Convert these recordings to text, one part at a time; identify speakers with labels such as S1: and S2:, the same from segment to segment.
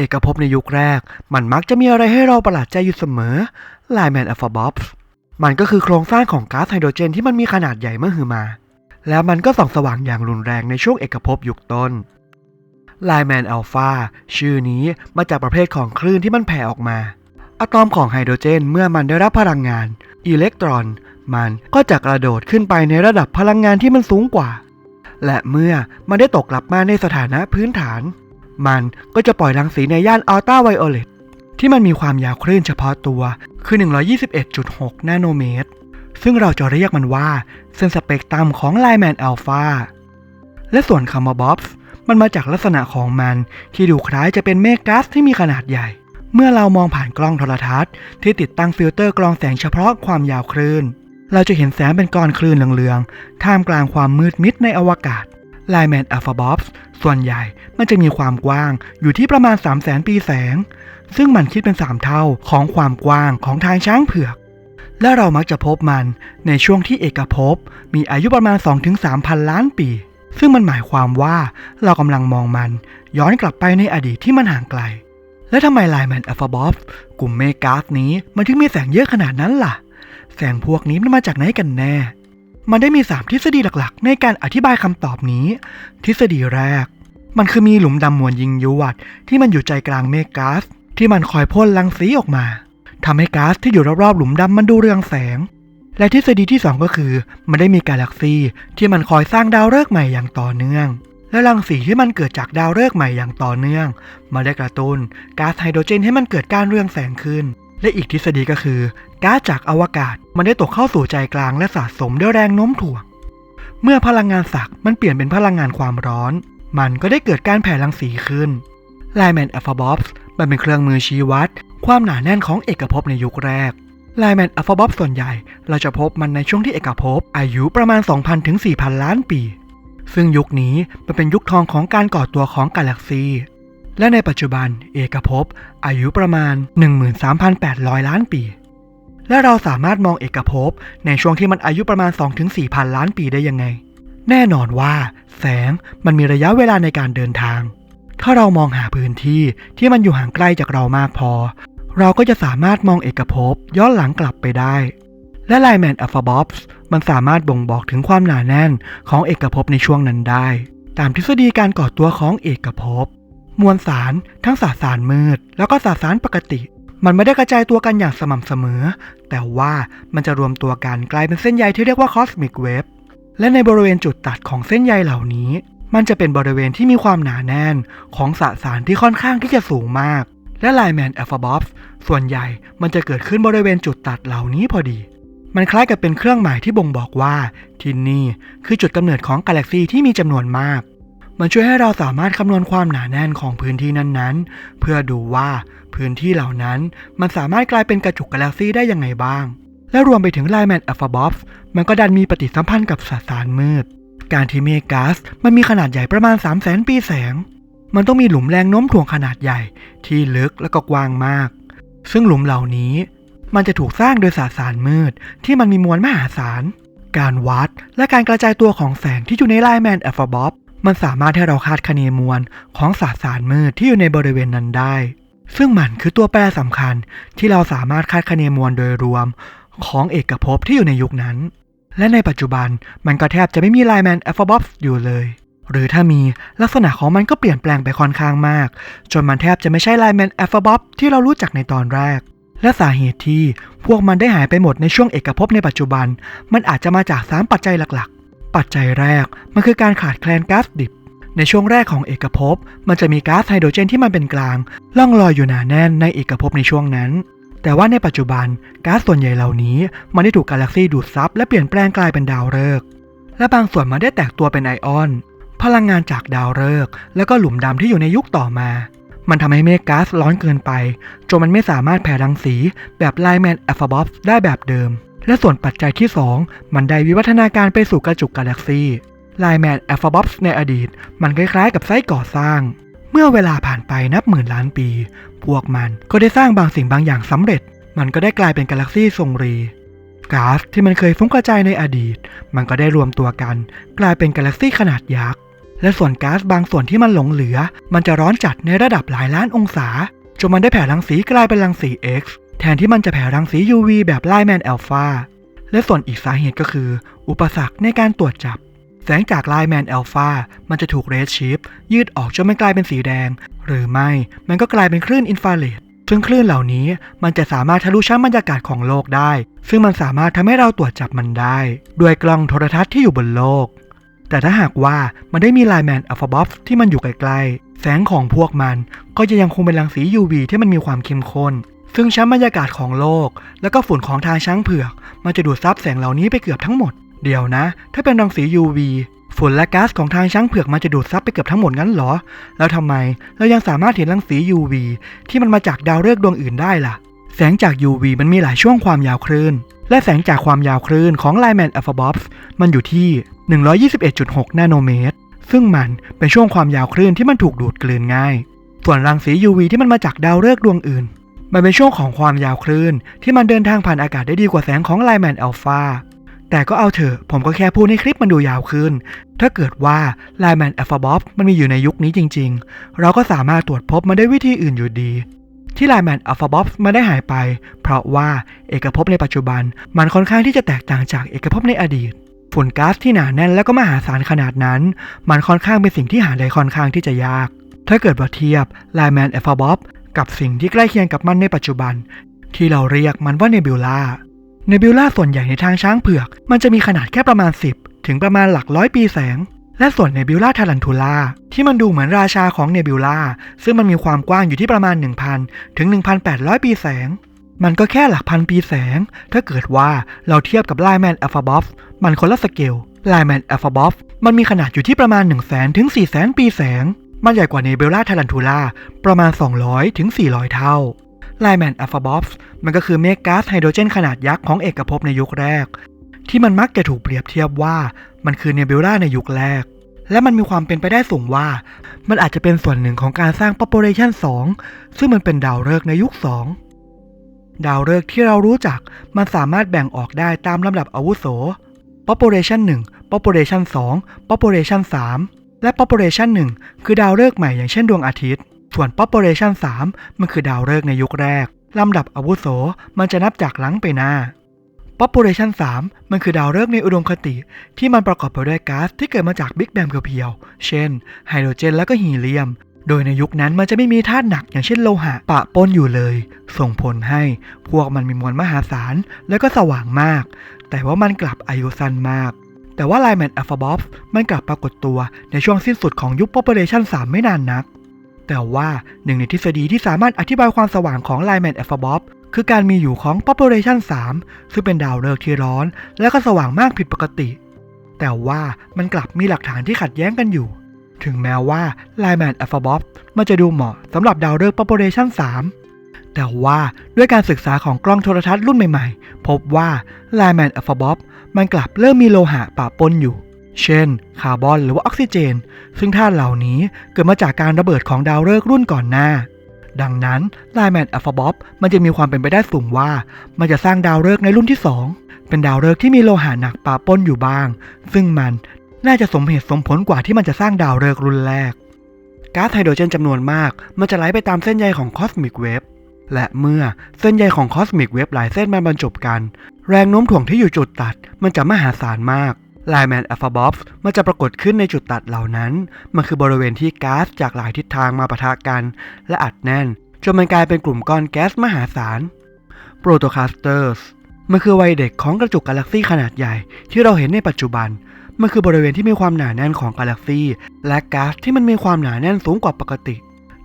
S1: เอกภพในยุคแรก มันมักจะมีอะไรให้เราประหลาดใจอยู่เสมอไลแมนอัลฟาบ๊อบมันก็คือโครงสร้างของก๊าซไฮโดรเจนที่มันมีขนาดใหญ่มหึมา แล้วมันก็ส่องสว่างอย่างรุนแรงในช่วงเอกภพยุคต้นไลแมนอัลฟาชื่อนี้มาจากประเภทของคลื่นที่มันแผ่ออกมา อะตอมของไฮโดรเจนเมื่อมันได้รับพลังงาน อิเล็กตรอน มันก็จะกระโดดขึ้นไปในระดับพลังงานที่มันสูงกว่า และเมื่อมันได้ตกกลับมาในสถานะพื้นฐาน มันก็จะปล่อยรังสีในย่านอัลตราไวโอเลตที่มันมีความยาวคลื่นเฉพาะตัวคือ 121.6 นาโนเมตร ซึ่งเราจะเรียกมันว่าเส้นสเปกตรัมของไลแมนอัลฟาและส่วนคาร์มาบอบส์มันมาจากลักษณะของมันที่ดูคล้ายจะเป็นเมฆก๊าซที่มีขนาดใหญ่ เมื่อเรามองผ่านกล้องโทรทัศน์ที่ติดตั้งฟิลเตอร์กรองแสงเฉพาะความยาวคลื่น เราจะเห็นแสงเป็นก้อนคลื่นเหลืองๆ ท่ามกลางความมืดมิดในอวกาศ ไลแมนอัลฟาบอบส์ส่วนใหญ่มันจะมีความกว้างอยู่ที่ประมาณ 3 0 0แสนปีแสง ซึ่งมันคิดเป็น 3 เท่าของความกว้างของทางช้างเผือก และเรามักจะพบมันในช่วงที่เอกภพมีอายุประมาณ 2-3พันล้านปี ซึ่งมันหมายความว่าเรากำลังมองมันย้อนกลับไปในอดีตที่มันห่างไกล และทำไมไลแมนอัลฟาบ๊อบกลุ่มเมกาสนี้มันถึงมีแสงเยอะขนาดนั้นล่ะ แสงพวกนี้มันมาจากไหนกันแน่ มันได้มี 3 ทฤษฎีหลักๆ ในการอธิบายคำตอบนี้ ทฤษฎีแรก มันคือมีหลุมดำมวลยิงยวดที่มันอยู่ใจกลางเมฆก๊าซที่มันคอยพ่นรังสีออกมาทำให้ก๊าซที่อยู่รอบๆหลุมดำมันดูเรืองแสง และทฤษฎีที่ 2 ก็คือ มันได้มีกาแล็กซีที่มันคอยสร้างดาวฤกษ์ใหม่อย่างต่อเนื่อง และรังสีที่มันเกิดจากดาวฤกษ์ใหม่อย่างต่อเนื่อง มาได้กระตุ้นก๊าซไฮโดรเจนให้มันเกิดการเรืองแสงขึ้น และอีกทฤษฎีก็คือก๊าซจากอวกาศมันได้ตกเข้าสู่ใจกลางและสะสมด้วยแรงโน้มถ่วง เมื่อพลังงานศักมันเปลี่ยนเป็นพลังงานความร้อน มันก็ได้เกิดการแผ่รังสีขึ้นไลแมนอัลฟาบ๊อบส์มันเป็นเครื่องมือชี้วัด ความหนาแน่นของเอกภพในยุคแรกไลแมนอัลฟาบ๊อบส่วนใหญ่ เราจะพบมันในช่วงที่เอกภพอายุประมาณ 2,000ถึง4,000 ล้านปี ซึ่งยุคนี้มันเป็นยุคทองของการก่อตัวของกาแล็กซี และในปัจจุบันเอกภพอายุประมาณ 13,800 ล้านปี และเราสามารถมองเอกภพในช่วงที่มันอายุประมาณ 2-4,000ล้านปีได้ยังไง แน่นอนว่า แสงมันมีระยะเวลาในการเดินทาง ถ้าเรามองหาพื้นที่ที่มันอยู่ห่างไกลจากเรามากพอ เราก็จะสามารถมองเอกภพย้อนหลังกลับไปได้ และไลแมนอัลฟาบอบส์มันสามารถบ่งบอกถึงความหนาแน่นของเอกภพในช่วงนั้นได้ ตามทฤษฎีการก่อตัวของเอกภพ มวลสารทั้งสสารมืด แล้วก็สสารปกติ มันไม่ได้กระจายตัวกันอย่างสม่ำเสมอ แต่ว่ามันจะรวมตัวกันกลายเป็นเส้นใยที่เรียกว่าคอสมิกเวฟและในบริเวณจุดตัดของเส้นใยเหล่านี้ มันจะเป็นบริเวณที่มีความหนาแน่นของสสารที่ค่อนข้างที่จะสูงมาก และไลแมนอัลฟาบอบส์ส่วนใหญ่มันจะเกิดขึ้นบริเวณจุดตัดเหล่านี้พอดี มันคล้ายกับเป็นเครื่องหมายที่บ่งบอกว่าที่นี่คือจุดกำเนิดของกาแล็กซีที่มีจำนวนมาก มันช่วยให้เราสามารถคำนวณความหนาแน่นของพื้นที่นั้นๆ เพื่อดูว่าพื้นที่เหล่านั้นมันสามารถกลายเป็นกระจุกกาแล็กซีได้ยังไงบ้าง และรวมไปถึงไลแมนอัลฟาบอบส์มันก็ดันมีปฏิสัมพันธ์กับสสารมืด การที่เมฆก๊าซมันมีขนาดใหญ่ประมาณ 3 0 0แสนปีแสง มันต้องมีหลุมแรงโน้มถ่วงขนาดใหญ่ที่ลึกและก็กว้างมาก ซึ่งหลุมเหล่านี้มันจะถูกสร้างโดยสสารมืด ที่มันมีมวลมหาศาล การวัดและการกระจายตัวของแสงที่อยู่ในไลแมนอัลฟาบอบ มันสามารถให้เราคาดคะเนมวลของสสารมืดที่อยู่ในบริเวณนั้นได้ ซึ่งมันคือตัวแปรสำคัญที่เราสามารถคาดคะเนมวลโดยรวมของเอกภพที่อยู่ในยุคนั้น และในปัจจุบันมันก็แทบจะไม่มีไลแมนอัลฟาบ๊อบอยู่เลย หรือถ้ามีลักษณะของมันก็เปลี่ยนแปลงไปค่อนข้างมาก จนมันแทบจะไม่ใช่ไลแมนอัลฟาบ๊อบที่เรารู้จักในตอนแรก และสาเหตุที่พวกมันได้หายไปหมดในช่วงเอกภพในปัจจุบัน มันอาจจะมาจาก 3 ปัจจัยหลัก ปัจจัยแรกมันคือการขาดแคลนก๊าซดิบ ในช่วงแรกของเอกภพ มันจะมีก๊าซไฮโดรเจนที่มันเป็นกลาง ล่องลอยอยู่หนาแน่นในเอกภพในช่วงนั้น แต่ว่าในปัจจุบันก๊าซส่วนใหญ่เหล่านี้ มันได้ถูกกาแล็กซีดูดซับและเปลี่ยนแปลงกลายเป็นดาวฤกษ์และบางส่วนมันได้แตกตัวเป็นไอออน พลังงานจากดาวฤกษ์และก็หลุมดำที่อยู่ในยุคต่อมา มันทำให้เมฆก๊าซร้อนเกินไปจนมันไม่สามารถแผ่รังสีแบบไลแมนอัลฟาบอบได้แบบเดิม และส่วนปัจจัยที่ 2 มันได้วิวัฒนาการไปสู่กระจุกกาแล็กซีไลแมนอัลฟาบ๊อบในอดีต มันคล้ายๆกับไซต์ก่อสร้าง เมื่อเวลาผ่านไปนับหมื่นล้านปี พวกมันก็ได้สร้างบางสิ่งบางอย่างสำเร็จ มันก็ได้กลายเป็นกาแล็กซีทรงรีก๊าซที่มันเคยฟุ้งกระจายในอดีต มันก็ได้รวมตัวกัน กลายเป็นกาแล็กซีขนาดยักษ์และส่วนก๊าซบางส่วนที่มันหลงเหลือ มันจะร้อนจัดในระดับหลายล้านองศาจนมันได้แผ่รังสีกลายเป็นรังสี X แทนที่มันจะแผ่รังสี UV แบบไลแมนอัลฟาและส่วนอีกสาเหตุก็คือ อุปสรรคในการตรวจจับ แสงจากไลแมนอัลฟามันจะถูกเรดชิฟยืดออกจนมันกลายเป็นสีแดง หรือไม่มันก็กลายเป็นคลื่นอินฟราเรดซึ่งคลื่นเหล่านี้มันจะสามารถทะลุชั้นบรรยากาศของโลกได้ ซึ่งมันสามารถทำให้เราตรวจจับมันได้ ด้วยกล้องโทรทัศน์ที่อยู่บนโลก แต่ถ้าหากว่ามันได้มีไลแมนอัลฟาบอฟที่มันอยู่ไกลๆแสงของพวกมันก็จะยังคงเป็นรังสี UV ที่มันมีความเข้มข้น ซึ่งชั้นบรรยากาศของโลก แล้วก็ฝุ่นของทางช้างเผือก มันจะดูดซับแสงเหล่านี้ไปเกือบทั้งหมด เดี๋ยวนะ ถ้าเป็นรังสี UV ฝุ่นและก๊าซของทางช้างเผือกมันจะดูดซับไปเกือบทั้งหมดงั้นเหรอ แล้วทำไมเรายังสามารถเห็นรังสี UV ที่มันมาจากดาวฤกษ์ดวงอื่นได้ล่ะ แสงจาก UV มันมีหลายช่วงความยาวคลื่น และแสงจากความยาวคลื่นของไลแมนอัลฟาบอฟมันอยู่ที่ 121.6 นาโนเมตร ซึ่งมันเป็นช่วงความยาวคลื่นที่มันถูกดูดกลืนง่าย ส่วนรังสี UV ที่มันมาจากดาวฤกษ์ดวงอื่น มันเป็นช่วงของความยาวคลื่น ที่มันเดินทางผ่านอากาศได้ดีกว่าแสงของไลแมนอัลฟาแต่ก็เอาเถอะ ผมก็แค่พูดให้คลิปมันดูยาวขึ้น ถ้าเกิดว่าไลแมนอัลฟาบอฟมันมีอยู่ในยุคนี้จริง ๆ เราก็สามารถตรวจพบมันได้วิธีอื่นอยู่ดี ที่ไลแมนอัลฟาบอฟมันได้หายไป เพราะว่าเอกภพในปัจจุบัน มันค่อนข้างที่จะแตกต่างจากเอกภพในอดีตฝุ่นก๊าซที่หนาแน่นและก็มหาศาลขนาดนั้น มันค่อนข้างเป็นสิ่งที่หาได้ค่อนข้างที่จะยาก ถ้าเกิดว่าเทียบไลแมนอัลฟาบอฟ กับสิ่งที่ใกล้เคียงกับมันในปัจจุบัน ที่เราเรียกมันว่าเนบิวลาเนบิวลาส่วนใหญ่ในทางช้างเผือก มันจะมีขนาดแค่ประมาณ 10 ถึงประมาณหลักร้อยปีแสง และส่วนเนบิวลาทารันทูลาที่มันดูเหมือนราชาของเนบิวลาซึ่งมันมีความกว้างอยู่ที่ประมาณ 1,000 ถึง 1,800 ปีแสง มันก็แค่หลักพันปีแสง ถ้าเกิดว่าเราเทียบกับไลแมนอัลฟาบอฟมันคนละสเกลไลแมนอัลฟาบอฟมันมีขนาดอยู่ที่ประมาณ 1 0 0 0 0แถึง4 0 0 0 0 ปีแสง มันใหญ่กว่าเนเบิวลาทารันทูล่าประมาณ 200 ถึง 400 เท่าไลแมนอัลฟาบอฟส์มันก็คือเมฆก๊าซไฮโดรเจนขนาดยักษ์ของเอกภพในยุคแรก ที่มันมักจะถูกเปรียบเทียบว่ามันคือเนเบิวลาในยุคแรก และมันมีความเป็นไปได้สูงว่า มันอาจจะเป็นส่วนหนึ่งของการสร้าง population 2 ซึ่งมันเป็นดาวฤกษ์ในยุค 2 ดาวฤกษ์ที่เรารู้จักมันสามารถแบ่งออกได้ตามลำดับอาวุโส population 1 population 2 population 3 และ population 1 คือดาวฤกษ์ใหม่อย่างเช่นดวงอาทิตย์ ส่วน population 3 มันคือดาวฤกษ์ในยุคแรก ลำดับอาวุโสมันจะนับจากหลังไปหน้า population 3 มันคือดาวฤกษ์ในอุดมคติ ที่มันประกอบไปด้วยก๊าซที่เกิดมาจากบิ๊กแบงเพียวๆ เช่น ไฮโดรเจนและก็ฮีเลียม โดยในยุคนั้นมันจะไม่มีธาตุหนักอย่างเช่นโลหะปะปนอยู่เลย ส่งผลให้พวกมันมีมวลมหาศาลและก็สว่างมาก แต่ว่ามันกลับอายุสั้นมาก แต่ว่าไลแมนอัลฟาบอฟมันกลับปรากฏตัวในช่วงสิ้นสุดของยุค population 3 ไม่นานนัก แต่ว่าหนึ่งในทฤษฎีที่สามารถอธิบายความสว่างของไลแมนอัลฟาบอฟคือการมีอยู่ของ population 3 ซึ่งเป็นดาวฤกษ์ที่ร้อน และก็สว่างมากผิดปกติ แต่ว่ามันกลับมีหลักฐานที่ขัดแย้งกันอยู่ ถึงแม้ว่าไลแมนอัลฟาบอฟมันจะดูเหมาะสำหรับดาวฤกษ์ population 3แต่ว่าด้วยการศึกษาของกล้องโทรทัศน์รุ่นใหม่ ๆ พบว่าไลแมนอัลฟาบอฟ มันกลับเริ่มมีโลหะปะปนอยู่ เช่น คาร์บอนหรือว่าออกซิเจน ซึ่งธาตุเหล่านี้เกิดมาจากการระเบิดของดาวฤกษ์รุ่นก่อนหน้า ดังนั้นไลแมนอัลฟาบอฟมันจะมีความเป็นไปได้สูงว่า มันจะสร้างดาวฤกษ์ในรุ่นที่ 2 เป็นดาวฤกษ์ที่มีโลหะหนักปะปนอยู่บ้าง ซึ่งมันน่าจะสมเหตุสมผลกว่าที่มันจะสร้างดาวฤกษ์รุ่นแรกก๊าซไฮโดรเจนจำนวนมาก มันจะไหลไปตามเส้นใยของคอสมิกเวฟ และเมื่อเส้นใยของคอสมิกเวฟหลายเส้นมาบรรจบกัน แรงโน้มถ่วงที่อยู่จุดตัดมันจะมหาศาลมากไลแมนอัลฟาบอฟมันจะปรากฏขึ้นในจุดตัดเหล่านั้น มันคือบริเวณที่ก๊าซจากหลายทิศทางมาปะทะกัน และอัดแน่น จนมันกลายเป็นกลุ่มก้อนแก๊สมหาศาลโปรโตคาสเตอร์สมันคือวัยเด็กของกระจุกกาแล็กซี่ขนาดใหญ่ที่เราเห็นในปัจจุบัน มันคือบริเวณที่มีความหนาแน่นของกาแล็กซี่และก๊าซที่มันมีความหนาแน่นสูงกว่าปกติ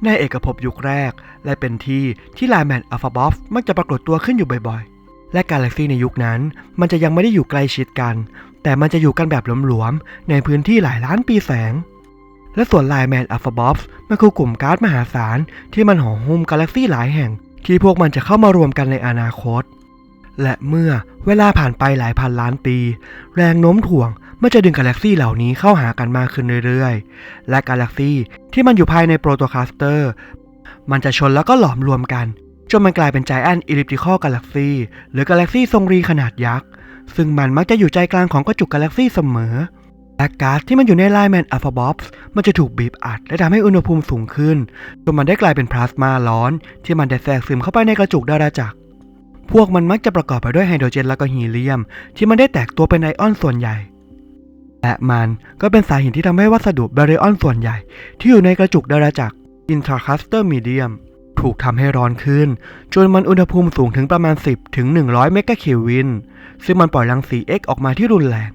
S1: ในเอกภพยุคแรก และเป็นที่ที่ไลแมนอัลฟาบอฟมักจะปรากฏตัวขึ้นอยู่บ่อยๆ และกาแล็กซี่ในยุคนั้น มันจะยังไม่ได้อยู่ใกล้ชิดกัน แต่มันจะอยู่กันแบบหลวมๆ ในพื้นที่หลายล้านปีแสง และส่วนไลแมนอัลฟาบอฟมันคือกลุ่มก๊าซมหาศาลที่มันห่อหุ้มกาแล็กซี่หลายแห่ง ที่พวกมันจะเข้ามารวมกันในอนาคต และเมื่อเวลาผ่านไปหลายพันล้านปี แรงโน้มถ่วง มันจะดึงกาแล็กซี่เหล่านี้เข้าหากันมากขึ้นเรื่อยๆ และกาแล็กซี่ที่มันอยู่ภายในโปรโตคาสเตอร์มันจะชนแล้วก็หลอมรวมกันจนมันกลายเป็นไจแอนอิลิปติคอลกาแล็กซี่หรือกาแล็กซี่ทรงรีขนาดยักษ์ ซึ่งมันมักจะอยู่ใจกลางของกระจุกกาแล็กซี่เสมอ และก๊าซที่มันอยู่ในไลแมนอัลฟาบอปส์มันจะถูกบีบอัด และทำให้อุณหภูมิสูงขึ้นจนมันได้กลายเป็นพลาสมาร้อน ที่มันได้แทรกซึมเข้าไปในกระจุกดาราจักร พวกมันมักจะประกอบไปด้วยไฮโดรเจนและก็ฮีเลียม ที่มันได้แตกตัวเป็นไอออนส่วนใหญ่ และมันก็เป็นสาเหตุที่ทำให้วัสดุบริออนส่วนใหญ่ ที่อยู่ในกระจุกดาราจักรอินทราคัสเตอร์มีเดียมถูกทำให้ร้อนขึ้น จนมันอุณหภูมิสูงถึงประมาณ 10 ถึง 100 เมกะเคลวิน ซึ่งมันปล่อยรังสี X ออกมาที่รุนแรง